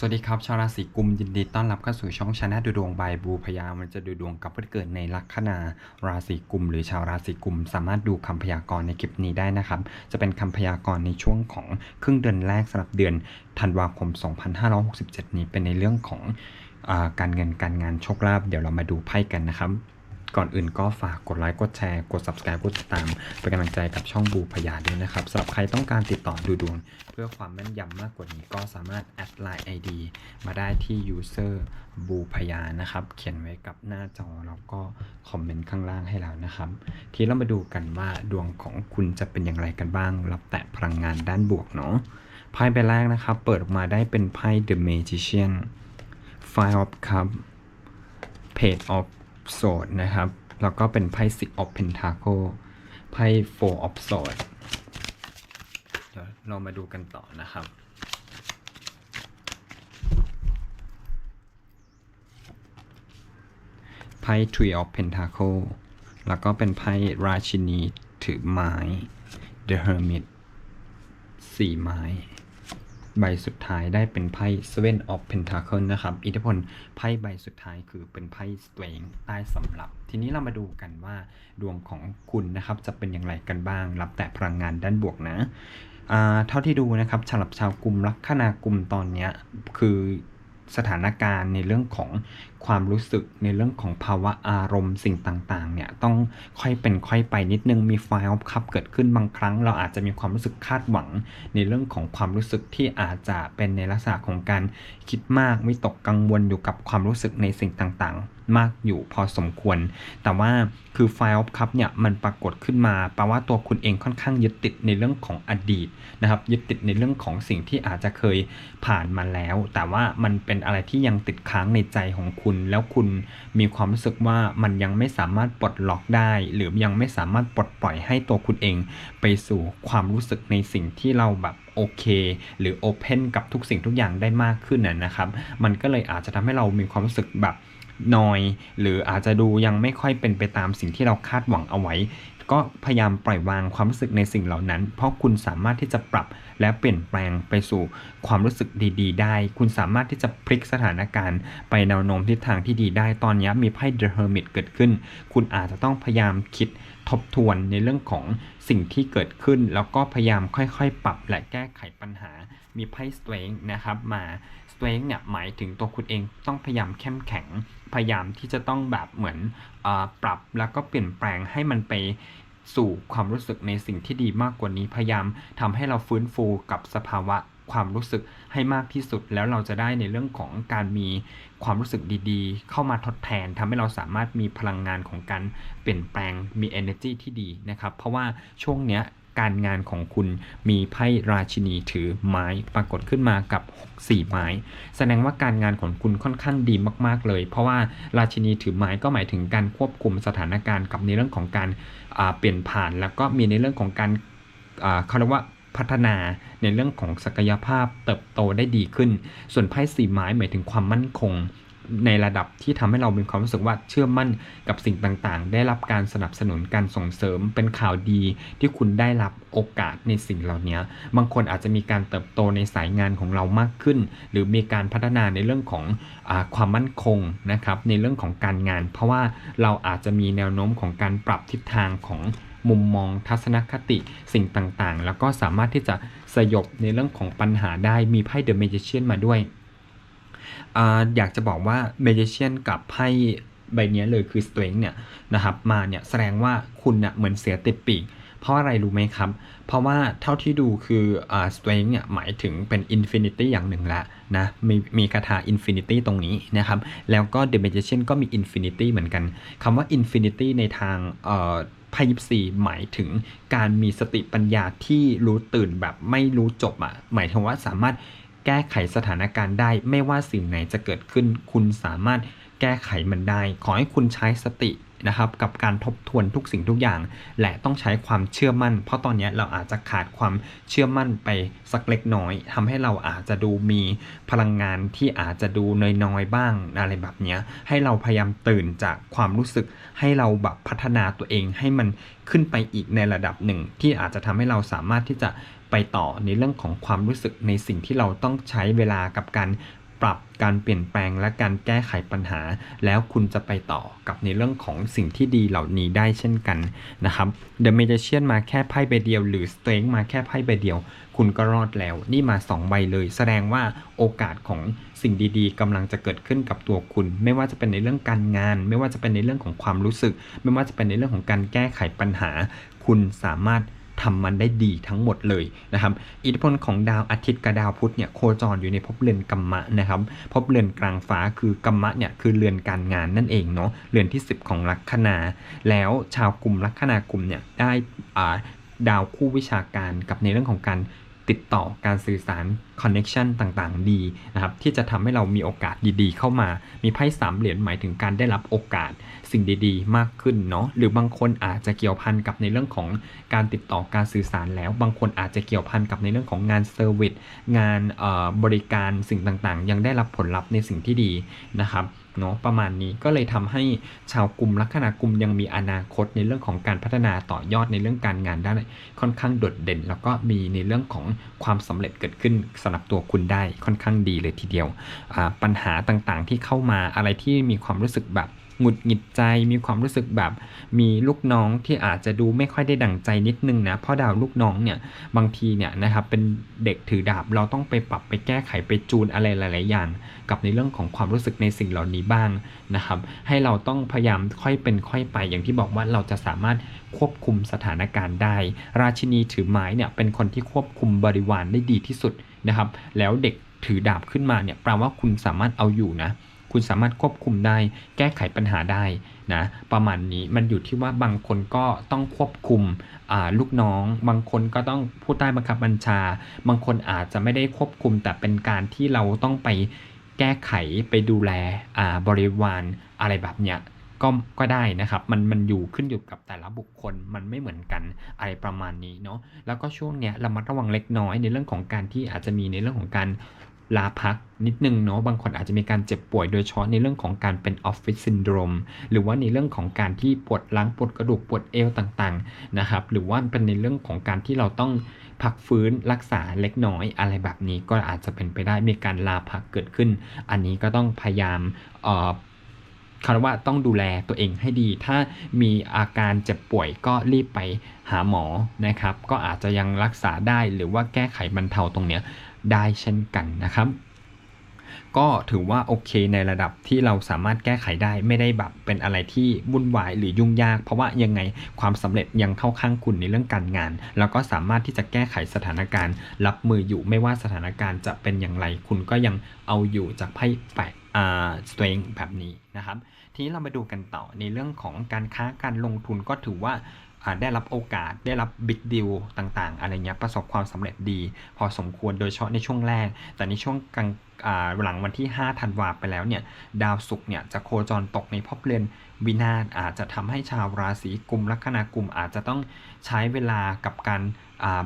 สวัสดีครับ ชาวราศีกุมยินดีต้อนรับเข้าสู่ช่องชาแนลดูดวงบายบูพยามันจะดูดวงกับผู้ที่เกิดในลัคนาราศีกุม หรือชาวราศีกุม สามารถดูคำพยากรณ์ในคลิปนี้ได้นะครับ จะเป็นคำพยากรณ์ในช่วงของครึ่งเดือนแรกสำหรับเดือนธันวาคม 2567 นี้เป็นในเรื่องของอการเงินการงานโชคลาภเดี๋ยวเรามาดูไพ่กันนะครับ ก่อนอื่นก็ฝากกดไลค์ กดแชร์ กด subscribe กดติดตาม เป็นกำลังใจกับช่องบูพยาด้วยนะครับสำหรับใครต้องการติดต่อดูดวง เพื่อความแม่นยำมากกว่านี้ก็สามารถแอดไลน์ ID มาได้ที่ user บูพยานะครับ เขียนไว้กับหน้าจอแล้วก็คอมเมนต์ข้างล่างให้เรานะครับ ทีเรามาดูกันว่าดวงของคุณจะเป็นอย่างไรกันบ้าง รับแต่พลังงานด้านบวกเนาะไพ่ใบแรกนะครับ เปิดออกมาได้เป็นไพ่ The Magician Five of Cups Page of Swords นะครับ แล้วก็เป็นไพ่ Six of Pentacle ไพ่ Four of Swords เดี๋ยวเรามาดูกันต่อนะครับไพ่ Three of Pentacle แล้วก็เป็นไพ่ราชินีถือไม้ The Hermit สี่ไม้ ใบสุดท้ายได้เป็นไพ่ Seven of Pentacle นะครับ อิทธิพลไพ่ใบสุดท้ายคือเป็นไพ่ Strength ใต้สำหรับ ทีนี้เรามาดูกันว่าดวงของคุณนะครับจะเป็นอย่างไรกันบ้าง รับแต่พลังงานด้านบวกนะ เท่าที่ดูนะครับสำหรับชาวกลุ่มลัคนากลุ่มตอนเนี้ยคือ สถานการณ์ในเรื่องของความรู้สึกในเรื่องของภาวะอารมณ์สิ่งต่างๆเนี่ยต้องค่อยเป็นค่อยไปนิดนึงมีไฟล์คับเกิดขึ้นบางครั้ง เราอาจจะมีความรู้สึกคาดหวัง ในเรื่องของความรู้สึกที่อาจจะเป็นในลักษณะของการคิดมากไม่ตกกังวลอยู่กับความรู้สึกในสิ่งต่างๆ มากอยู่พอสมควร แต่ว่าคือไฟล์คับเนี่ยมันปรากฏขึ้นมาแปลว่าตัวคุณเองค่อนข้างยึดติดในเรื่องของอดีตนะครับยึดติดในเรื่องของสิ่งที่อาจจะเคยผ่านมาแล้ว แต่ว่ามันเป็นอะไรที่ยังติดค้างในใจของคุณ แล้วคุณมีความรู้สึกว่ามันยังไม่สามารถปลดล็อกได้ หรือยังไม่สามารถปลดปล่อยให้ตัวคุณเองไปสู่ความรู้สึกในสิ่งที่เราแบบโอเค หรือโอเพนกับทุกสิ่งทุกอย่างได้มากขึ้นนะนะครับ มันก็เลยอาจจะทำให้เรามีความรู้สึกแบบ นอย หรืออาจจะดูยังไม่ค่อยเป็นไปตามสิ่งที่เราคาดหวังเอาไว้ ก็พยายามปล่อยวางความรู้สึกในสิ่งเหล่านั้น เพราะคุณสามารถที่จะปรับและเปลี่ยนแปลงไปสู่ความรู้สึกดี ๆ ได้ คุณสามารถที่จะพลิกสถานการณ์ไปแนวโน้มทิศทางที่ดีได้ ตอนนี้มีไพ่ The Hermit เกิดขึ้น คุณอาจจะต้องพยายามคิด ทบทวนในเรื่องของสิ่งที่เกิดขึ้น แล้วก็พยายามค่อยๆ ปรับและแก้ไขปัญหา มีไพ่ Strength นะครับมา Strength เนี่ยหมายถึงตัวคุณเองต้องพยายามเข้มแข็ง พยายามที่จะต้องแบบเหมือนอปรับแล้วก็เปลี่ยนแปลงให้มันไปสู่ความรู้สึกในสิ่งที่ดีมากกว่านี้ พยายามทำให้เราฟื้นฟูกับสภาวะ ความรู้สึกให้มากที่สุด แล้วเราจะได้ในเรื่องของการมีความรู้สึกดีๆ เข้ามาทดแทนทำให้เราสามารถมีพลังงานของการเปลี่ยนแปลงมี energy ที่ดีนะครับ เพราะว่าช่วงเนี้ยการงานของคุณมีไพ่ราชินีถือไม้ปรากฏขึ้นมากับ 4 ไม้ แสดงว่าการงานของคุณค่อนข้างดีมากๆเลย เพราะว่าราชินีถือไม้ก็หมายถึงการควบคุมสถานการณ์กับในเรื่องของการเปลี่ยนผ่าน แล้วก็มีในเรื่องของการเขาเรียกว่า พัฒนาในเรื่องของศักยภาพเติบโตได้ดีขึ้น ส่วนไพ่สีไม้หมายถึงความมั่นคง ในระดับที่ทำให้เรามีความรู้สึกว่าเชื่อมั่นกับสิ่งต่างๆ ได้รับการสนับสนุนการส่งเสริมเป็นข่าวดีที่คุณได้รับโอกาสในสิ่งเหล่านี้ บางคนอาจจะมีการเติบโตในสายงานของเรามากขึ้น หรือมีการพัฒนาในเรื่องของอความมั่นคงนะครับในเรื่องของการงาน เพราะว่าเราอาจจะมีแนวโน้มของการปรับทิศทางของ มุมมองทัศนคติสิ่งต่างๆ แล้วก็สามารถที่จะสยบในเรื่องของปัญหาได้มีไพ่ The Magician มาด้วยออยากจะบอกว่า Magician กับไพ่ใบนี้เลยคือ Strength เนี่ยนะครับมาเนี่ยแสดงว่าคุณเนี่ยเหมือนเสียติดปีกเพราะอะไรรู้ไหมครับ เพราะว่าเท่าที่ดูคืออ่า Strength เนี่ยหมายถึงเป็น Infinity อย่างหนึ่งล้วนะมีมีคาถา Infinity ตรงนี้นะครับ แล้วก็ The Magician ก็มี Infinity เหมือนกันคำว่า Infinity ในทางเอ่อ พ่ยิปซีหมายถึงการมีสติปัญญาที่รู้ตื่นแบบไม่รู้จบอะ่ะหมายถึงว่าสามารถแก้ไขสถานการณ์ได้ ไม่ว่าสิ่งไหนจะเกิดขึ้น คุณสามารถแก้ไขมันได้ ขอให้คุณใช้สติ นะครับกับการทบทวนทุกสิ่งทุกอย่าง และต้องใช้ความเชื่อมั่น เพราะตอนนี้เราอาจจะขาดความเชื่อมั่นไปสักเล็กน้อยทำให้เราอาจจะดูมีพลังงานที่อาจจะดูน้อยๆบ้างอะไรแบบนี้ให้เราพยายามตื่นจากความรู้สึก ให้เราแบบพัฒนาตัวเองให้มันขึ้นไปอีกในระดับหนึ่ง ที่อาจจะทำให้เราสามารถที่จะไปต่อในเรื่องของความรู้สึกในสิ่งที่เราต้องใช้เวลากับการ ปรับการเปลี่ยนแปลงและการแก้ไขปัญหา แล้วคุณจะไปต่อกับในเรื่องของสิ่งที่ดีเหล่านี้ได้เช่นกันนะครับเดอะเมเ g เชียนมาแค่ไพ่ใบเดียว หรือสเตร n มาแค่ไพ่ใบเดียว คุณก็รอดแล้ว นี่มา 2 ใบเลย แสดงว่าโอกาสของสิ่งดีๆกำลังจะเกิดขึ้นกับตัวคุณ ไม่ว่าจะเป็นในเรื่องการงาน ไม่ว่าจะเป็นในเรื่องของความรู้สึก ไม่ว่าจะเป็นในเรื่องของการแก้ไขปัญหา คุณสามารถ ทำมันได้ดีทั้งหมดเลยนะครับอิทธิพลของดาวอาทิตย์กับดาวพุธเนี่ยโคจรอยู่ในภพเรือนกัมมะนะครับภพเรือนกลางฟ้าคือกัมมะเนี่ยคือเรือนการงานนั่นเองเนาะเรือนที่ 10 ของลัคนา แล้วชาวกลุ่มลัคนากลุ่มเนี่ยได้ดาวคู่วิชาการกับในเรื่องของการ ติดต่อการสื่อสารคอนเน็ชันต่างๆ ดีนะครับที่จะทำให้เรามีโอกาสดีๆ เข้ามา มีไพ่สามเหรียญหมายถึงการได้รับโอกาสสิ่งดีๆ มากขึ้นเนาะหรือบางคนอาจจะเกี่ยวพันกับในเรื่องของการติดต่อการสื่อสารแล้ว บางคนอาจจะเกี่ยวพันกับในเรื่องของงานเซอร์วิสงานบริการสิ่งต่างๆ ยังได้รับผลลัพธ์ในสิ่งที่ดีนะครับ เนาะประมาณนี้ก็เลยทำให้ชาวกลุ่มลัคนากลุ่มยังมีอนาคตในเรื่องของการพัฒนาต่อยอดในเรื่องการงานได้ค่อนข้างโดดเด่น แล้วก็มีในเรื่องของความสำเร็จเกิดขึ้นสำหรับตัวคุณได้ค่อนข้างดีเลยทีเดียวปัญหาต่างๆที่เข้ามาอะไรที่มีความรู้สึกแบบ หงุดหงิดใจมีความรู้สึกแบบมีลูกน้องที่อาจจะดูไม่ค่อยได้ดั่งใจนิดนึงนะเพราะดาวลูกน้องเนี่ยบางทีเนี่ยนะครับเป็นเด็กถือดาบเราต้องไปปรับไปแก้ไขไปจูนอะไรหลาย ๆ อย่าง กับในเรื่องของความรู้สึกในสิ่งเหล่านี้บ้างนะครับให้เราต้องพยายามค่อยเป็นค่อยไป อย่างที่บอกว่าเราจะสามารถควบคุมสถานการณ์ได้ ราชินีถือไม้เนี่ยเป็นคนที่ควบคุมบริวารได้ดีที่สุดนะครับแล้วเด็กถือดาบขึ้นมาเนี่ยแปลว่าคุณสามารถเอาอยู่นะ คุณสามารถควบคุมได้ แก้ไขปัญหาได้นะประมาณนี้มันอยู่ที่ว่าบางคนก็ต้องควบคุมลูกน้อง บางคนก็ต้องผู้ใต้บังคับบัญชา บางคนอาจจะไม่ได้ควบคุม แต่เป็นการที่เราต้องไปแก้ไขไปดูแลบริวารอะไรแบบเนี้ยก็ก็ได้นะครับ มันมันอยู่ขึ้นอยู่กับแต่ละบุคคลมันไม่เหมือนกันอะไรประมาณนี้เนาะแล้วก็ช่วงเนี้ยเรามาระวังเล็กน้อยในเรื่องของการที่อาจจะมีในเรื่องของการ ลาพักนิดนึงเนาะบางคนอาจจะมีการเจ็บป่วยโดยเฉพาะในเรื่องของการเป็นออฟฟิศซินโดรมหรือว่าในเรื่องของการที่ปวดหลังปวดกระดูกปวดเอวต่างๆนะครับหรือว่าเป็นในเรื่องของการที่เราต้องพักฟื้นรักษาเล็กน้อยอะไรแบบนี้ก็อาจจะเป็นไปได้มีการลาพักเกิดขึ้น อันนี้ก็ต้องพยายามเอ่อคำว่าต้องดูแลตัวเองให้ดี ถ้ามีอาการเจ็บป่วยก็รีบไปหาหมอนะครับ ก็อาจจะยังรักษาได้หรือว่าแก้ไขบรรเทาตรงเนี้ย ได้เช่นกันนะครับ ก็ถือว่าโอเคในระดับที่เราสามารถแก้ไขได้ไม่ได้แบบเป็นอะไรที่วุ่นวายหรือยุ่งยาก เพราะว่ายังไงความสำเร็จยังเข้าข้างคุณในเรื่องการงาน แล้วก็สามารถที่จะแก้ไขสถานการณ์ รับมืออยู่ไม่ว่าสถานการณ์จะเป็นอย่างไร คุณก็ยังเอาอยู่จากไพ่แปดอ่าสเตรงแบบนี้นะครับ ทีนี้เรามาดูกันต่อในเรื่องของการค้าการลงทุนก็ถือว่า ได้รับโอกาสได้รับบิ๊กดิวต่างๆ อะไรเงี้ยประสบความสำเร็จดี พอสมควรโดยเฉพาะในช่วงแรก แต่ในช่วงกลางหลังวันที่ 5 ธันวาไปแล้วเนี่ยดาวศุกร์เนี่ยจะโคจรตกในภพเรือนวินาศอาจจะทำให้ชาวราศีกุมลัคนากลุ่มอาจจะต้องใช้เวลากับการ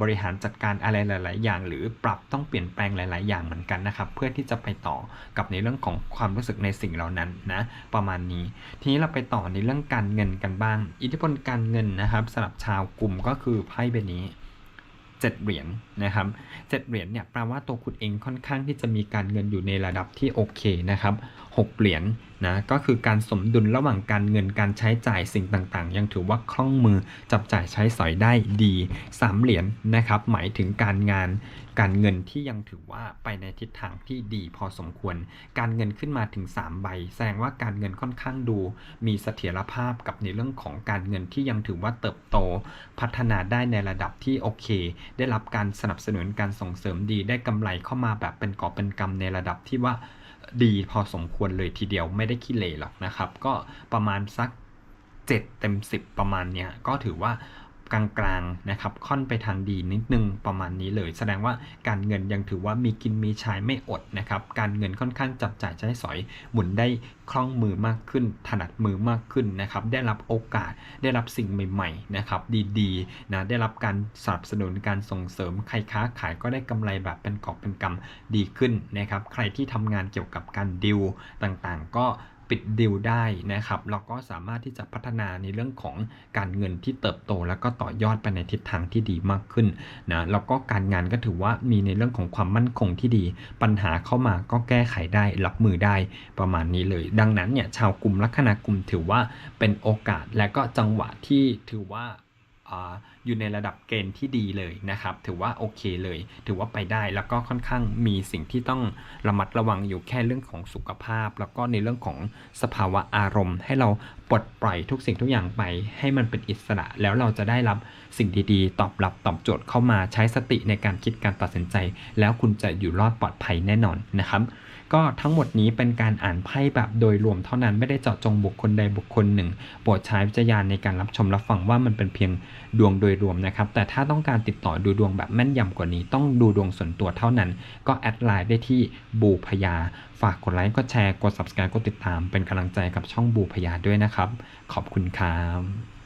บริหารจัดการอะไรหลาย ๆ อย่าง หรือปรับต้องเปลี่ยนแปลงหลาย ๆ อย่างเหมือนกันนะครับเพื่อที่จะไปต่อกับในเรื่องของความรู้สึกในสิ่งเหล่านั้นนะประมาณนี้ ทีนี้เราไปต่อในเรื่องการเงินกันบ้าง อิทธิพลการเงินนะครับสำหรับชาวกลุ่มก็คือไพ่ใบนี้7เหรียญนะครับ7เหรียญเนี่ยแปลว่าตัวคุณเองค่อนข้างที่จะมีการเงินอยู่ในระดับที่โอเคนะครับ 6 เหรียญนะก็คือการสมดุลระหว่างการเงินการใช้จ่ายสิ่งต่างๆ ยังถือว่าคล่องมือจับจ่ายใช้สอยได้ดี 3 เหรียญนนะครับหมายถึงการงานการเงินที่ยังถือว่าไปในทิศทางที่ดีพอสมควร การเงินขึ้นมาถึง 3 ใบ แสดงว่าการเงินค่อนข้างดู มีเสถียรภาพกับในเรื่องของการเงินที่ยังถือว่าเติบโต พัฒนาได้ในระดับที่โอเค ได้รับการสนับสนุนการส่งเสริมดีได้กำไรเข้ามาแบบเป็นกอบเป็นกำในระดับที่ว่า ดีพอสมควรเลยทีเดียวไม่ได้ขี้เลหรอกนะครับ ก็ประมาณสัก 7 เต็ม 10 ประมาณเนี้ยก็ถือว่า กลางๆนะครับค่อนไปทางดีนิดนึงประมาณนี้เลย แสดงว่าการเงินยังถือว่ามีกินมีใช้ไม่อดนะครับการเงินค่อนข้างจับจ่ายใช้สอยหมุนได้คล่องมือมากขึ้น ถนัดมือมากขึ้นนะครับได้รับโอกาสได้รับสิ่งใหม่ๆนะครับดีๆนะได้รับการสนับสนุนการส่งเสริมใครค้าขายก็ได้กำไรแบบเป็นกอบเป็นกำดีขึ้นนะครับใครที่ทำงานเกี่ยวกับการดิวต่างๆ ก็ ปิดดิวได้นะครับแล้วก็สามารถที่จะพัฒนาในเรื่องของการเงินที่เติบโต แล้วก็ต่อยอดไปในทิศทางที่ดีมากขึ้นนะแล้วก็การงานก็ถือว่ามีในเรื่องของความมั่นคงที่ดี ปัญหาเข้ามาก็แก้ไขได้รับมือได้ประมาณนี้เลย ดังนั้นเนี่ยชาวกลุ่มลัคนากลุ่มถือว่าเป็นโอกาสและก็จังหวะที่ถือว่าอา อยู่ในระดับเกณฑ์ที่ดีเลยนะครับ ถือว่าโอเคเลย ถือว่าไปได้แล้วก็ค่อนข้างมีสิ่งที่ต้องระมัดระวังอยู่แค่เรื่องของสุขภาพ แล้วก็ในเรื่องของสภาวะอารมณ์ ให้เราปลดปล่อยทุกสิ่งทุกอย่างไป ให้มันเป็นอิสระ แล้วเราจะได้รับสิ่งดีๆ ตอบรับตอบโจทย์เข้ามาใช้สติในการคิดการตัดสินใจ แล้วคุณจะอยู่รอดปลอดภัยแน่นอนนะครับ ก็ทั้งหมดนี้เป็นการอ่านไพ่แบบโดยรวมเท่านั้นไม่ได้เจาะจงบุคคลใดบุคคลหนึ่งโปรดใช้วิจารณญาณในการรับชมรับฟังว่ามันเป็นเพียงดวงโดยรวมนะครับแต่ถ้าต้องการติดต่อดูดวงแบบแม่นยำกว่านี้ ต้องดูดวงส่วนตัวเท่านั้น ก็แอดไลน์ได้ที่บูพยา ฝากกดไลค์กดแชร์กด subscribe กดติดตามเป็นกำลังใจกับช่องบูพยาด้วยนะครับ ขอบคุณครับ